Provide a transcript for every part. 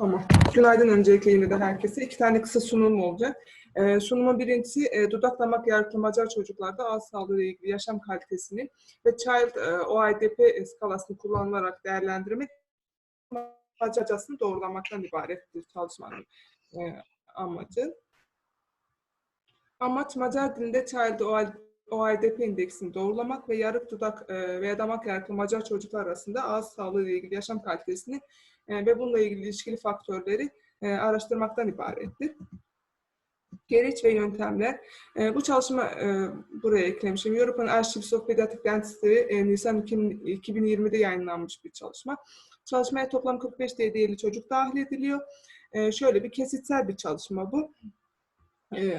Tamam. Günaydın öncelikle yine de herkese. İki tane kısa sunumum olacak. Ee, sunumun birincisi e, dudak damak yarıklamacar çocuklarda ağız sağlığı ile ilgili yaşam kalitesini ve Child e, OIDP skalasını kullanılarak değerlendirmek macarcasını doğrulamaktan ibarettir çalışmanın e, amacı. Amaç Macar dilinde Child OIDP indeksini doğrulamak ve yarık dudak e, veya damak yarıklı Macar çocuklar arasında ağız sağlığı ile ilgili yaşam kalitesini e, ve bununla ilgili ilişkili faktörleri e, araştırmaktan ibarettir. Gereç ve yöntemler. E, bu çalışma e, buraya eklemişim. European Archives of Pediatric Dentistry e, Nisan 2020'de yayınlanmış bir çalışma. Çalışmaya toplam 45 DD'li çocuk dahil ediliyor. E, şöyle bir kesitsel bir çalışma bu.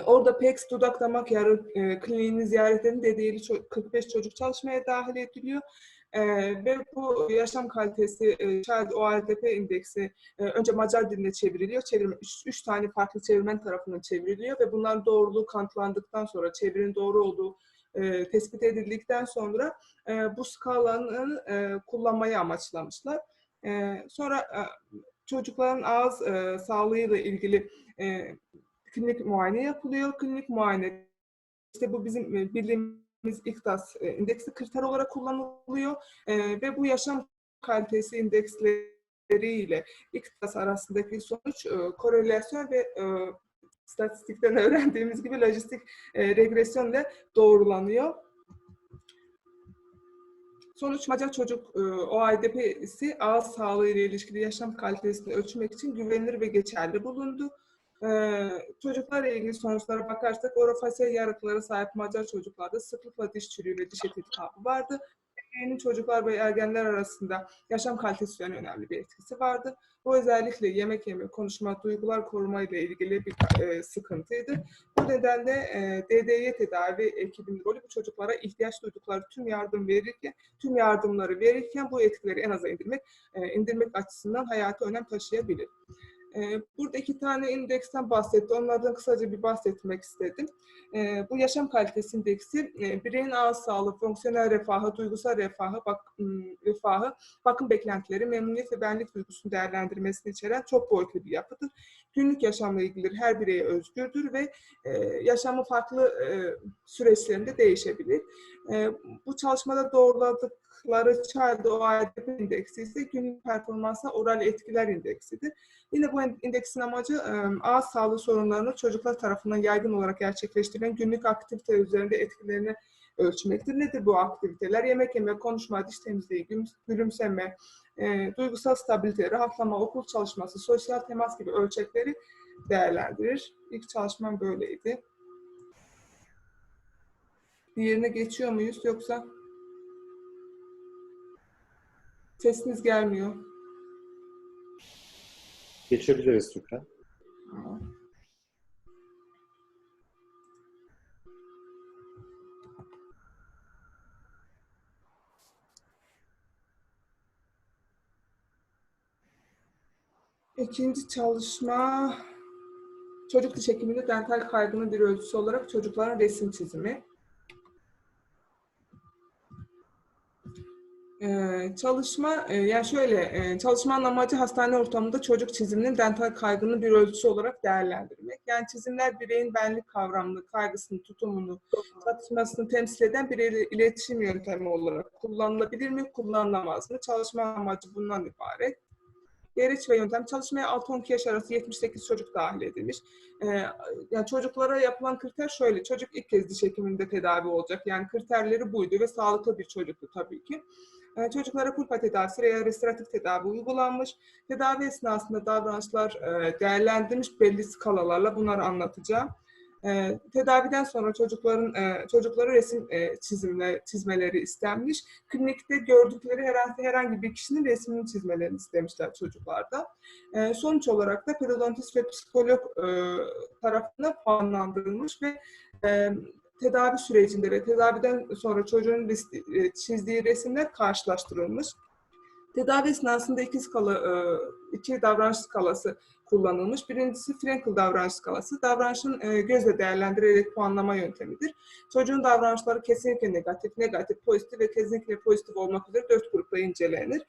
Orada PEX, dudak damak yarı e, kliniğini ziyaret eden DD'li 45 çocuk çalışmaya dahil ediliyor. Ee, ve bu yaşam kalitesi e, Child ORDP indeksi e, önce Macar diline çevriliyor. Çevirme, üç, üç tane farklı çevirmen tarafından çevriliyor ve bunların doğruluğu kanıtlandıktan sonra çevirinin doğru olduğu e, tespit edildikten sonra e, bu skalanın e, kullanmayı amaçlamışlar. E, sonra e, çocukların ağız e, sağlığıyla ilgili e, klinik muayene yapılıyor. Klinik muayene işte bu bizim e, bildiğimiz İKTAS e, indeksi kriter olarak kullanılıyor e, ve bu yaşam kalitesi indeksleriyle İKTAS arasındaki sonuç korelasyon ve statistikten öğrendiğimiz gibi lojistik regresyonla doğrulanıyor. Sonuç Macar çocuk OIDP'si ağız sağlığı ile ilişkili yaşam kalitesini ölçmek için güvenilir ve geçerli bulundu. Ee, çocuklarla ilgili sonuçlara bakarsak orofasyal yarıklara sahip Macar çocuklarda sıklıkla diş çürüğü ve diş eti iltihabı vardı. Yeni çocuklar ve ergenler arasında yaşam kalitesi üzerine önemli bir etkisi vardı. Bu özellikle yemek yeme, konuşma, duygular koruma ile ilgili bir e, sıkıntıydı. Bu nedenle e, DDY tedavi ekibinin rolü bu çocuklara ihtiyaç duydukları tüm yardım verirken, tüm yardımları verirken bu etkileri en aza indirmek, e, indirmek açısından hayati önem taşıyabilir. Ee, burada iki tane indeksten bahsetti. Onlardan kısaca bir bahsetmek istedim. Ee, bu yaşam kalitesi indeksi e, bireyin ağız sağlığı, fonksiyonel refahı, duygusal refahı, bak, refahı, bakım beklentileri, memnuniyet ve benlik duygusunu değerlendirmesini içeren çok boyutlu bir yapıdır. Günlük yaşamla ilgili her bireye özgürdür ve e, yaşamı farklı e, süreçlerinde değişebilir. Bu çalışmada doğruladık Ları Child OIDP indeksi ise günlük performansa oral etkiler indeksidir. Yine bu indeksin amacı ağız sağlığı sorunlarını çocuklar tarafından yaygın olarak gerçekleştirilen günlük aktivite üzerinde etkilerini ölçmektir. Nedir bu aktiviteler? Yemek yeme, konuşma, diş temizliği, gülümseme, duygusal stabilite, rahatlama, okul çalışması, sosyal temas gibi ölçekleri değerlendirir. İlk çalışmam böyleydi. Diğerine geçiyor muyuz yoksa? Sesiniz gelmiyor. Geçebiliriz lütfen. İkinci çalışma çocuk diş hekiminde dental kaygının bir ölçüsü olarak çocukların resim çizimi. Ee, çalışma, e, yani şöyle, e, çalışmanın amacı hastane ortamında çocuk çiziminin dental kaygının bir ölçüsü olarak değerlendirmek. Yani çizimler bireyin benlik kavramını, kaygısını, tutumunu, çatışmasını temsil eden bir iletişim yöntemi olarak kullanılabilir mi, kullanılamaz mı? Çalışma amacı bundan ibaret. Gereç ve yöntem çalışmaya 6-12 yaş arası 78 çocuk dahil edilmiş. Ee, yani çocuklara yapılan kriter şöyle, çocuk ilk kez diş hekiminde tedavi olacak. Yani kriterleri buydu ve sağlıklı bir çocuktu tabii ki. Ee, çocuklara pulpa tedavisi veya restoratif tedavi uygulanmış. Tedavi esnasında davranışlar e, değerlendirilmiş belli skalalarla bunları anlatacağım. E, tedaviden sonra çocukların e, çocuklara resim e, çizimle çizmeleri istenmiş. Klinikte gördükleri herhangi herhangi bir kişinin resmini çizmelerini istemişler çocuklarda. E, sonuç olarak da pedodontist ve psikolog e, tarafından puanlandırılmış ve e, tedavi sürecinde ve tedaviden sonra çocuğun e, çizdiği resimler karşılaştırılmış. Tedavi esnasında iki skala, e, iki davranış skalası kullanılmış. Birincisi Frankel davranış skalası. Davranışın e, gözle değerlendirerek puanlama yöntemidir. Çocuğun davranışları kesinlikle negatif, negatif, pozitif ve kesinlikle pozitif olmak üzere dört grupta incelenir.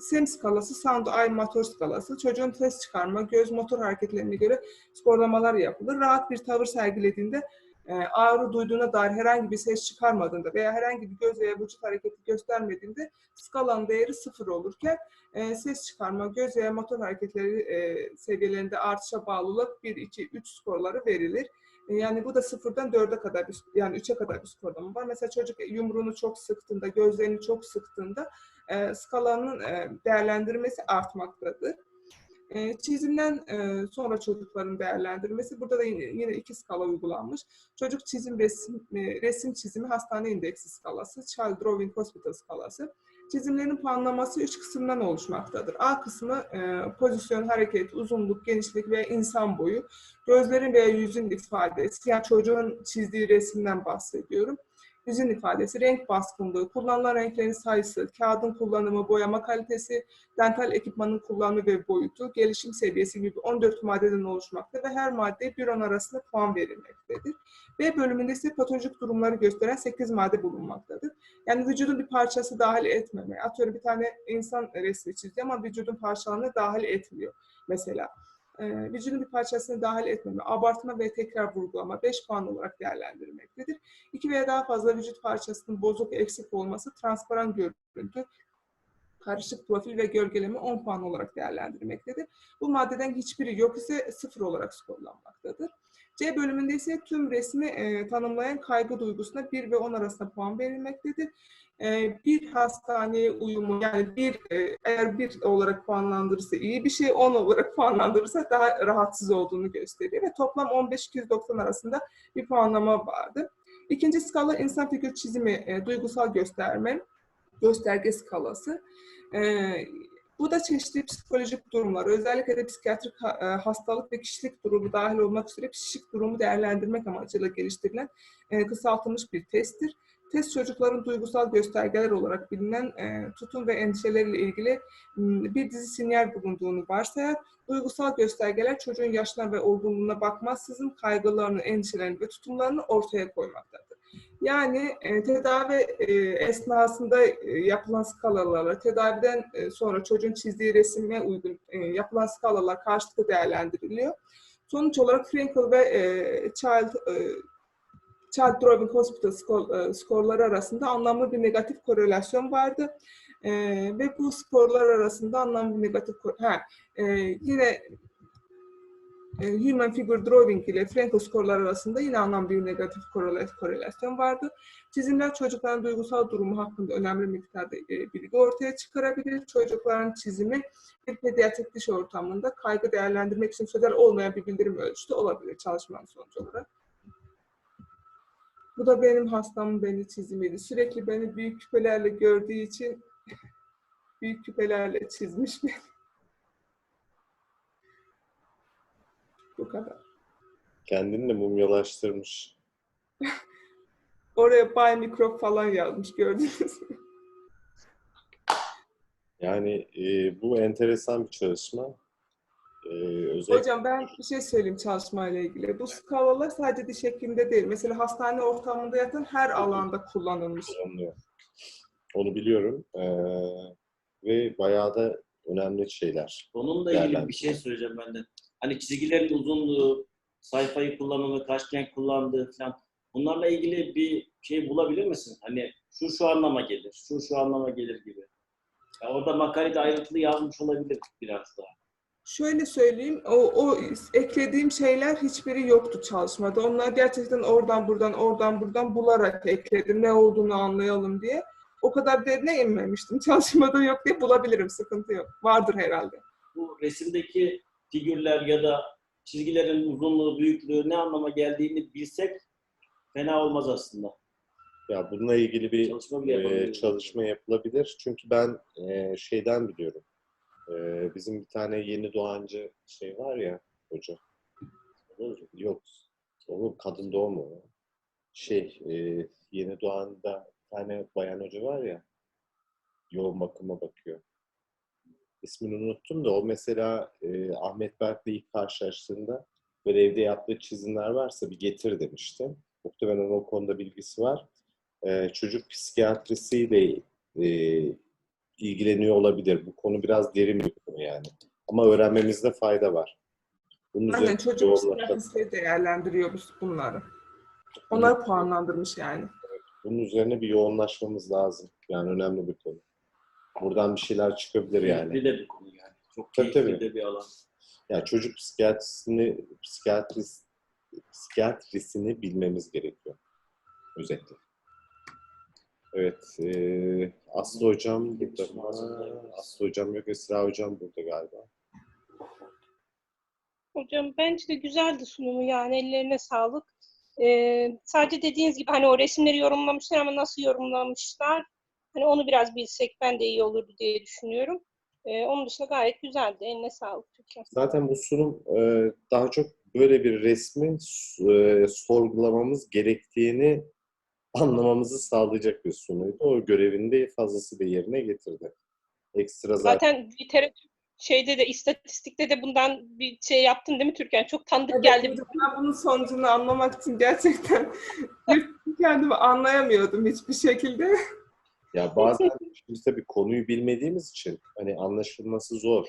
SEM skalası, Sound Eye Motor skalası. Çocuğun ses çıkarma, göz motor hareketlerine göre skorlamalar yapılır. Rahat bir tavır sergilediğinde e, ağrı duyduğuna dair herhangi bir ses çıkarmadığında veya herhangi bir göz veya vücut hareketi göstermediğinde skalanın değeri sıfır olurken e, ses çıkarma, göz veya motor hareketleri e, seviyelerinde artışa bağlı olarak 1, 2, 3 skorları verilir. Yani bu da sıfırdan dörde kadar, bir, yani üçe kadar bir skorlama var. Mesela çocuk yumruğunu çok sıktığında, gözlerini çok sıktığında e, skalanın e, değerlendirmesi artmaktadır. Çizimden sonra çocukların değerlendirmesi. Burada da yine, iki skala uygulanmış. Çocuk çizim resim, resim çizimi hastane indeksi skalası, Child Drawing Hospital skalası. Çizimlerin puanlaması üç kısımdan oluşmaktadır. A kısmı pozisyon, hareket, uzunluk, genişlik ve insan boyu. Gözlerin veya yüzün ifadesi, yani çocuğun çizdiği resimden bahsediyorum. Yüzün ifadesi, renk baskınlığı, kullanılan renklerin sayısı, kağıdın kullanımı, boyama kalitesi, dental ekipmanın kullanımı ve boyutu, gelişim seviyesi gibi 14 maddeden oluşmakta ve her madde bir on arasında puan verilmektedir. B bölümünde ise patolojik durumları gösteren 8 madde bulunmaktadır. Yani vücudun bir parçası dahil etmeme. Atıyorum bir tane insan resmi çizdi ama vücudun parçalarını dahil etmiyor mesela. Vücudun bir parçasını dahil etmeme, abartma ve tekrar vurgulama 5 puan olarak değerlendirilmektedir. İki veya daha fazla vücut parçasının bozuk, eksik olması, transparan görüntü, karışık profil ve gölgeleme 10 puan olarak değerlendirilmektedir. Bu maddeden hiçbiri yok ise 0 olarak skorlanmaktadır. C bölümünde ise tüm resmi e, tanımlayan kaygı duygusuna 1 ve 10 arasında puan verilmektedir. E, bir hastaneye uyumu yani bir e, eğer bir olarak puanlandırırsa iyi bir şey, 10 olarak puanlandırırsa daha rahatsız olduğunu gösteriyor ve toplam 15-290 arasında bir puanlama vardı. İkinci skala insan figür çizimi, e, duygusal gösterme, gösterge skalası. E, bu da çeşitli psikolojik durumlar, özellikle de psikiyatrik e, hastalık ve kişilik durumu dahil olmak üzere psikik durumu değerlendirmek amacıyla geliştirilen e, kısaltılmış bir testtir. Test çocukların duygusal göstergeler olarak bilinen e, tutum ve endişeleriyle ilgili bir dizi sinyal bulunduğunu varsayar. Duygusal göstergeler çocuğun yaşına ve olgunluğuna bakmaksızın kaygılarını, endişelerini ve tutumlarını ortaya koymaktadır. Yani e, tedavi e, esnasında e, yapılan skalalarla, tedaviden e, sonra çocuğun çizdiği resime uygun e, yapılan skalalar karşılıklı değerlendiriliyor. Sonuç olarak Frankel ve e, Child e, Child Drawing Hospital skor, e, skorları arasında anlamlı bir negatif korelasyon vardı. E, ve bu skorlar arasında anlamlı bir negatif ha, e, yine Human Figure Drawing ile Frankel skorlar arasında yine anlamlı bir negatif korela- korelasyon vardı. Çizimler çocukların duygusal durumu hakkında önemli miktarda e, bilgi ortaya çıkarabilir. Çocukların çizimi bir pediatrik diş ortamında kaygı değerlendirmek için sözel olmayan bir bildirim ölçütü olabilir çalışmanın sonucu olarak. Bu da benim hastamın beni çizimiydi. Sürekli beni büyük küpelerle gördüğü için büyük küpelerle çizmiş beni. Bu kadar. Kendini de mumyalaştırmış. Oraya bay mikrop falan yazmış gördünüz mü? Yani e, bu enteresan bir çalışma. E, özellikle Hocam ben bir şey söyleyeyim çalışmayla ilgili. Bu skalalar sadece diş hekiminde değil. Mesela hastane ortamında yatan her alanda kullanılmış. kullanılıyor. Onu biliyorum. E, ve bayağı da önemli şeyler. Onunla ilgili bir şey söyleyeceğim ben de. Hani çizgilerin uzunluğu, sayfayı kullanımı, kaç renk kullandığı falan. Bunlarla ilgili bir şey bulabilir misin? Hani şu şu anlama gelir, şu şu anlama gelir gibi. Ya orada makalede ayrıntılı yazmış olabilir biraz daha. Şöyle söyleyeyim, o, o eklediğim şeyler hiçbiri yoktu çalışmada. Onlar gerçekten oradan buradan, oradan buradan bularak ekledim. Ne olduğunu anlayalım diye. O kadar derine inmemiştim. Çalışmada yok diye bulabilirim, sıkıntı yok. Vardır herhalde. Bu resimdeki figürler ya da çizgilerin uzunluğu, büyüklüğü ne anlama geldiğini bilsek fena olmaz aslında. Ya bununla ilgili bir Çalışma e, çalışma yapılabilir. Çünkü ben e, şeyden biliyorum. E, bizim bir tane yeni doğancı şey var ya hoca. Yok. Oğlum kadın doğumu. Şey e, yeni doğanda bir tane bayan hoca var ya. Yoğun bakıma bakıyor. İsmini unuttum da o mesela e, Ahmet Berk'le ilk karşılaştığında böyle evde yaptığı çizimler varsa bir getir demişti. Muhtemelen o konuda bilgisi var. Ee, çocuk psikiyatrisiyle e, ilgileniyor olabilir. Bu konu biraz derin bir konu yani. Ama öğrenmemizde fayda var. Bunun Aynen çocuk yoğunlaşalım. psikiyatristleri değerlendiriyor bu- bunları. Onları puanlandırmış yani. Bunun üzerine bir yoğunlaşmamız lazım. Yani önemli bir konu. Buradan bir şeyler çıkabilir yani. Bir de bir konu yani. Çok Tabii, keyifli tabii. de bir alan. Yani çocuk psikiyatrisini, psikiyatrist, psikiyatrisini bilmemiz gerekiyor. Özetle. Evet. E, Aslı Hocam burada mı? Aslı Hocam yok. Esra Hocam burada galiba. Hocam bence de güzeldi sunumu yani ellerine sağlık. Ee, sadece dediğiniz gibi hani o resimleri yorumlamışlar ama nasıl yorumlamışlar hani onu biraz bilsek ben de iyi olurdu diye düşünüyorum. Ee, onun dışında gayet güzeldi. Eline sağlık Türkan. Zaten bu sunum e, daha çok böyle bir resmi e, sorgulamamız gerektiğini anlamamızı sağlayacak bir sunuydu. O görevini de fazlasıyla yerine getirdi. Ekstra zaten Zaten literatür şeyde de istatistikte de bundan bir şey yaptın değil mi Türkan? Çok tanıdık Evet, geldi. Ben bunun sonucunu anlamak için gerçekten kendimi anlayamıyordum hiçbir şekilde. Ya bazen biz tabii konuyu bilmediğimiz için hani anlaşılması zor.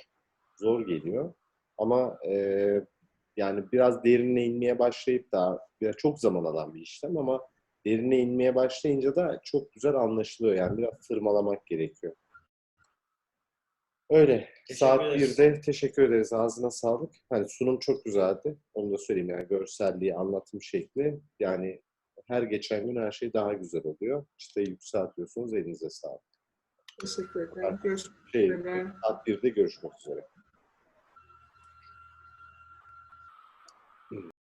Zor geliyor. Ama e, yani biraz derine inmeye başlayıp da biraz çok zaman alan bir işlem ama derine inmeye başlayınca da çok güzel anlaşılıyor. Yani biraz tırmalamak gerekiyor. Öyle. Teşekkür Saat ederiz. 1'de teşekkür ederiz. Ağzına sağlık. Hani sunum çok güzeldi. Onu da söyleyeyim yani görselliği, anlatım şekli. Yani her geçen gün her şey daha güzel oluyor. İşte yükseltiyorsunuz. Elinize sağlık. Teşekkür ederim. Görüşmek Şey, üzere. saat 1'de görüşmek üzere.